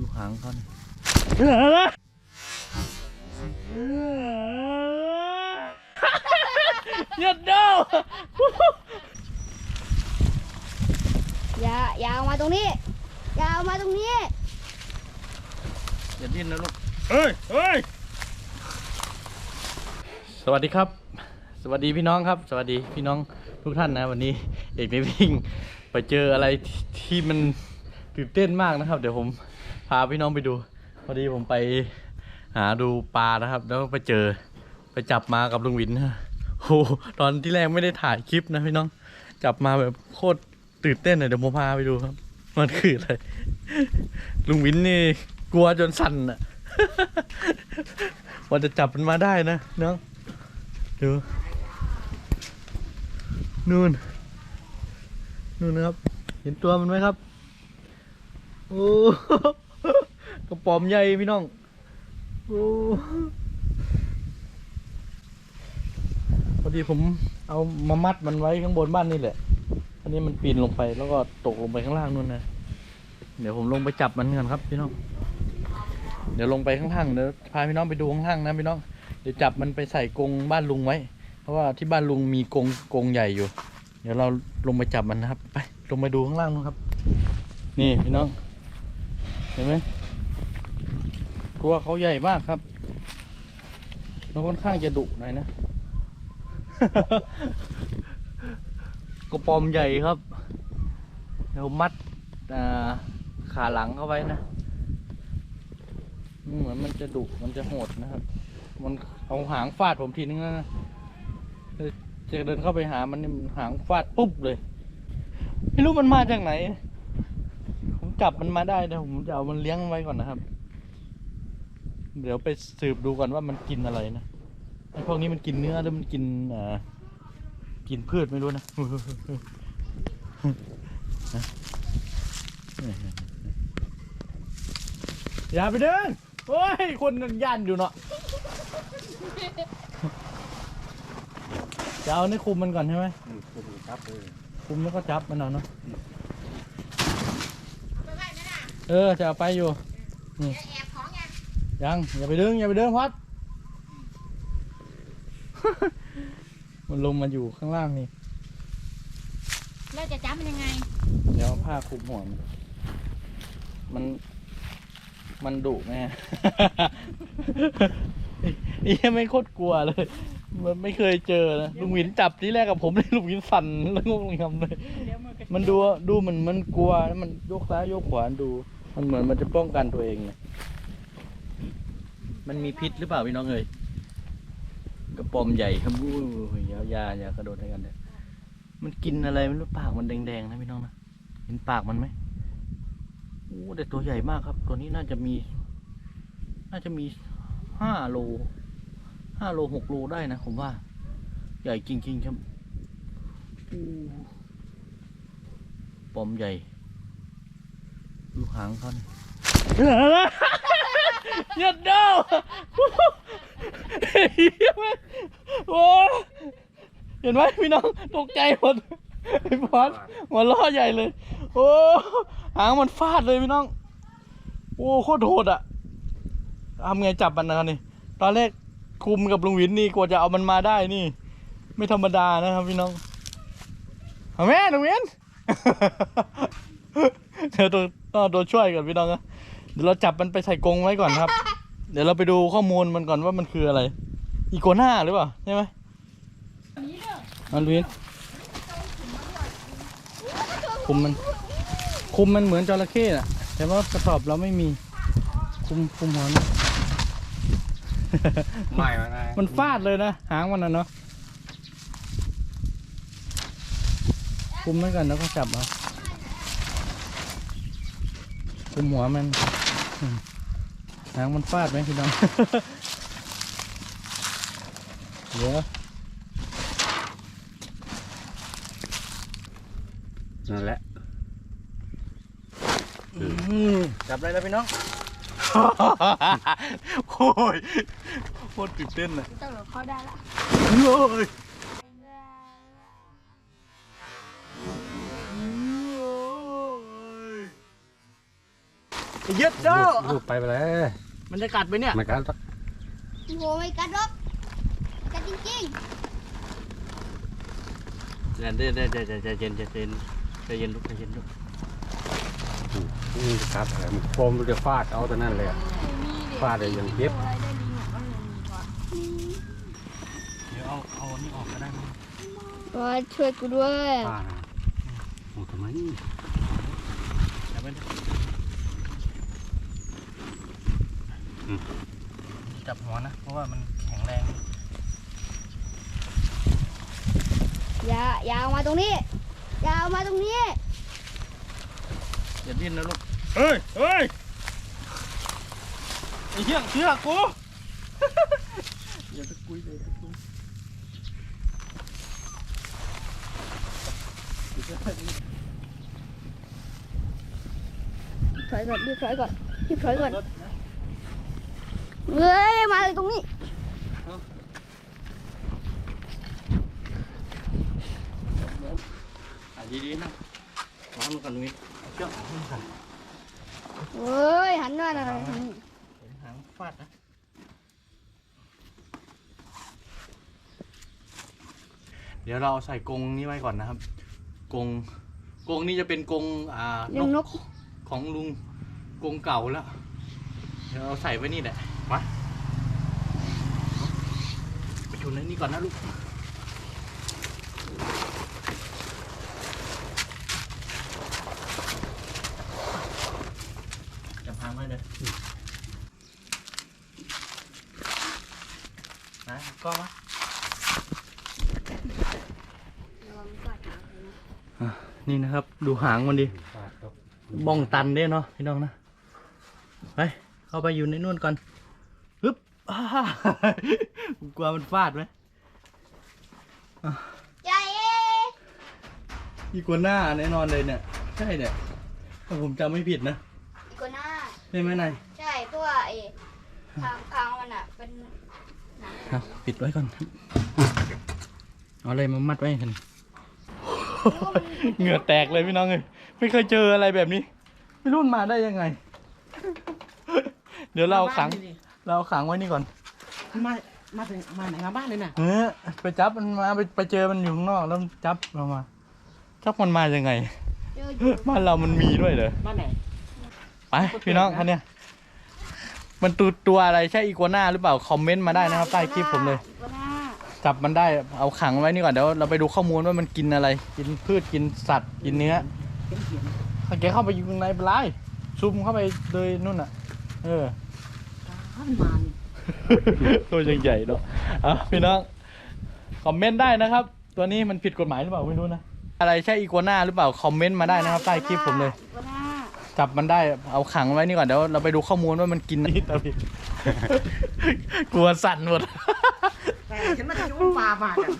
ดูหางเขานี่หยุดเด้ออย่าอย่าเอามาตรงนี้ อย่าเอามาตรงนี้อย่าดิ้นนะลูกเฮ้ยเฮ้ยสวัสดีครับ สวัสดีพี่น้องครับ สวัสดีพี่น้องทุกท่านนะ วันนี้เอกได้วิ่ง ไปเจออะไรที่ที่มันตื่นเต้นมากนะครับ เดี๋ยวผม พาพี่น้องไปดู พอดีผมไปหาดูปลานะครับ แล้วไปเจอไปจับมากับลุงวินนะโอ้ตอนที่แรกไม่ได้ถ่ายคลิปนะพี่น้อง จับมาแบบโคตรตื่นเต้นเลยเดี๋ยวผมพาไปดูครับ มันคืออะไร ลุงวินนี่กลัวจนสั่นอะว่าจะจับมันมาได้นะน้องดูนู่นนู่นนะครับ เห็นตัวมันไหมครับ โอ้ กระป๋อมใหญ่พี่น้องโอ้พอดีผมเอามามัดมันไว้ข้างบนบ้านนี่แหละ อันนี้มันปีนลงไปแล้วก็ตกลงไปข้างล่างนู่นนะ เดี๋ยวผมลงไปจับมันก่อนครับพี่น้อง เดี๋ยวลงไปข้างล่างเดี๋ยวพาพี่น้องไปดูข้างล่างนะพี่น้อง เดี๋ยวจับมันไปใส่กรงบ้านลุงไว้ เพราะว่าที่บ้านลุงมีกรงกรงใหญ่อยู่ เดี๋ยวเราลงไปจับมันนะครับ ไปลงไปดูข้างล่างนู้นครับ นี่พี่น้อง เห็นไหม ตัวเขาใหญ่มากครับแล้วค่อนข้างจะดุหน่อยนะ กระปอมใหญ่ครับเดี๋ยวมัดขาหลังเข้าไว้นะเหมือนมันจะดุมันจะโหดนะครับ มันเอาหางฟาดผมทีนึงแล้วนะจะเดินเข้าไปหามันนี่มันหางฟาดปุ๊บเลย ไม่รู้มันมาจากไหน ผมจับมันมาได้แต่ผมจะเอามันเลี้ยงไว้ก่อนนะครับ เดี๋ยวไปสืบดูก่อนว่ามันกินอะไรนะไอ้พวกนี้มันกินเนื้อหรือมันกินอ่ากินพืชไม่รู้นะอย่าไปเดินโอ้ยคนนั้นย่านอยู่เนาะจะเอาในคุมมันก่อนใช่ไหมครับเออคุมแล้วก็จับมันเอาเนาะเออจะเอาไปอยู่นี่ ยังอย่าไปดึงอย่าไปดึงพัด มันลงมาอยู่ข้างล่างนี่แล้วจะจับมันยังไง เดี๋ยวเอาผ้าคลุมหัวมันมัน มันดุแม่ นี่ไม่โคตรกลัวเลย มันไม่เคยเจอนะลุงหวินจับที่แรกกับผมเลยลุงหวินสั่นแล้วงงงำเลย มันดูดูมันมันกลัวแล้วมันยกซ้ายยกขวาดู มันเหมือนมันจะป้องกันตัวเองเนี่ย มันมีพิษหรือเปล่าพี่น้องเอ่ยกระปอมใหญ่ครับอู้ยายายากระโดดให้กันเด้อมันกินอะไรไม่รู้ปากมันแดงๆนะพี่น้องนะเห็นปากมันไหมโอ้แต่ตัวใหญ่มากครับ ตัวนี้น่าจะมี น่าจะมีห้าโลห้าโลหกโลได้นะผมว่า ใหญ่จริงๆครับปอมใหญ่ดูหางเขานี่ หยัดเด้าโอ้เห็นไหมพี่น้องตกใจหมดไอ้พอดหัวล้อใหญ่เลย โอ้หางมันฟาดเลยพี่น้อง โอ้โคตรโหดอะทำไงจับมันนะครับนี่ ตอนแรกคุมกับลุงวินนี่กว่าจะเอามันมาได้นี่ ไม่ธรรมดานะครับพี่น้องเอาแม่ลุงวินเดี๋ยวตัวต้องเอาตัวช่วยก่อนพี่น้องนะ เดี๋ยวเราจับมันไปใส่กรงไว้ก่อนครับ เดี๋ยวเราไปดูข้อมูลมันก่อนว่ามันคืออะไร อีโกน่าหรือเปล่าใช่ไหมมันลุงวินคุมมัน คุมมันเหมือนจระเข้น่ะ แต่ว่ากระสอบเราไม่มี คุมคุมหัวมันไม่มาไงมันฟาดเลยนะหางมันนะเนาะคุมมันก่อนแล้วก็จับเอาคุมหัวมันอืม หางมันฟาดไหมพี่น้อง เดี๋ยวนั่นแหละจับได้แล้วพี่น้อง โอ้ยโคตรตื่นเต้นเลยต้องหลบเขาได้ละโอ้ย เย็ดเจ้าลูกไปไปเลยมันจะกัดไปเนี่ยไม่กันสักโอ้ไม่กัดหรอกกัดจริงเดี๋ยวเดี๋ยวเดี๋ยวเดี๋ยวใจเย็นใจเย็นใจเย็นลูกใจเย็นลูกอืมกัดอะไรมันโฟมมันจะฟาดเอาแต่นั่นเลยอะฟาดเลยยังเจ็บเดี๋ยวเอาเอาอันนี้ออกก็ได้มั้งๆมาช่วยกูด้วยฟาดอะโอ้ทำไมนี่ เดี๋ยวไป จับหัวนะ เพราะว่ามันแข็งแรง อย่าอย่าเอามาตรงนี้ อย่าเอามาตรงนี้ อย่าดิ้นนะลูกเฮ้ยเฮ้ยไอ้เหี้ยเชื่อกู อย่าตะกุยเลยตะกุยถอยก่อนรีบถอยก่อนรีบถอยก่อน เฮ้ยมาเลยตรงนี้อะดีๆนะวางมันก่อนนุ้ยเอาเชือกออกให้มันก่อนเฮ้ยหันหน้าหน่อยเห็นหางฟาดนะเดี๋ยวเราใส่กรงนี้ไว้ก่อนนะครับกรงกรงนี้จะเป็นกรงอ่าเลี้ยงนกของลุงกรงเก่าแล้วเดี๋ยวเราใส่ไว้นี่แหละ มาไปอยู่ในนี้ก่อนนะลูกจะพังไว้เลยนะกล้องมานี่นะครับ ดูหางมันดิฟาดครับบ้องตันเด้เนาะพี่น้องนะ ไป เข้าไปอยู่ในนู่นก่อนฮึบอ้า กลัวมันฟาดไหมใจเอ๊ะอีกัวหน้าแน่นอนเลยเนี่ย ใช่เนี่ยถ้าผมจำไม่ผิดนะอีกว่าหน้า ใช่ไหมนาย ใช่เพราะว่าไอ้ทางทางมันอะเป็นหนังครับ ปิดไว้ก่อนครับเอาอะไรมามัดไว้กัน เหงื่อแตกเลยพี่น้องเลยไม่เคยเจออะไรแบบนี้ ไม่รู้มันมาได้ยังไง เดี๋ยวเราเอาขัง เราเอาขังไว้นี่ก่อน มามาถึงมาไหนมาบ้านเลยน่ะ เออไปจับมันมาไปไปเจอมันอยู่ข้างนอกแล้วจับเรามาจับมันมายังไง เจออยู่บ้านเรามันมีด้วยเหรอ บ้านไหน ไปพี่น้องคันเนี้ยมันตัวตัวอะไรใช่อีกัวน่าหรือเปล่าคอมเมนต์มาได้นะครับใต้คลิปผมเลย อีกัวหน้าจับมันได้เอาขังไว้นี่ก่อนเดี๋ยวเราไปดูข้อมูลว่ามันกินอะไร กินพืชกินสัตว์กินเนื้อเป็นเขียนถ้าแกเข้าไปอยู่ข้างในเป็นไรซุ่มเข้าไปเลยนู่นอะ เออข้านมัน ตัวยังใหญ่เนาะอะพี่น้องคอมเมนต์ได้นะครับ ตัวนี้มันผิดกฎหมายหรือเปล่าไม่รู้นะ อะไรใช่อีกัวน่าหรือเปล่าคอมเมนต์มาได้นะครับใต้คลิปผมเลยอีกัวหน้าจับมันได้เอาขังไว้นี่ก่อนเดี๋ยวเราไปดูข้อมูลว่ามันกินนี่ตาพี่กลัวสั่นหมด แต่ฉันมาจะยุ่งปลามากัน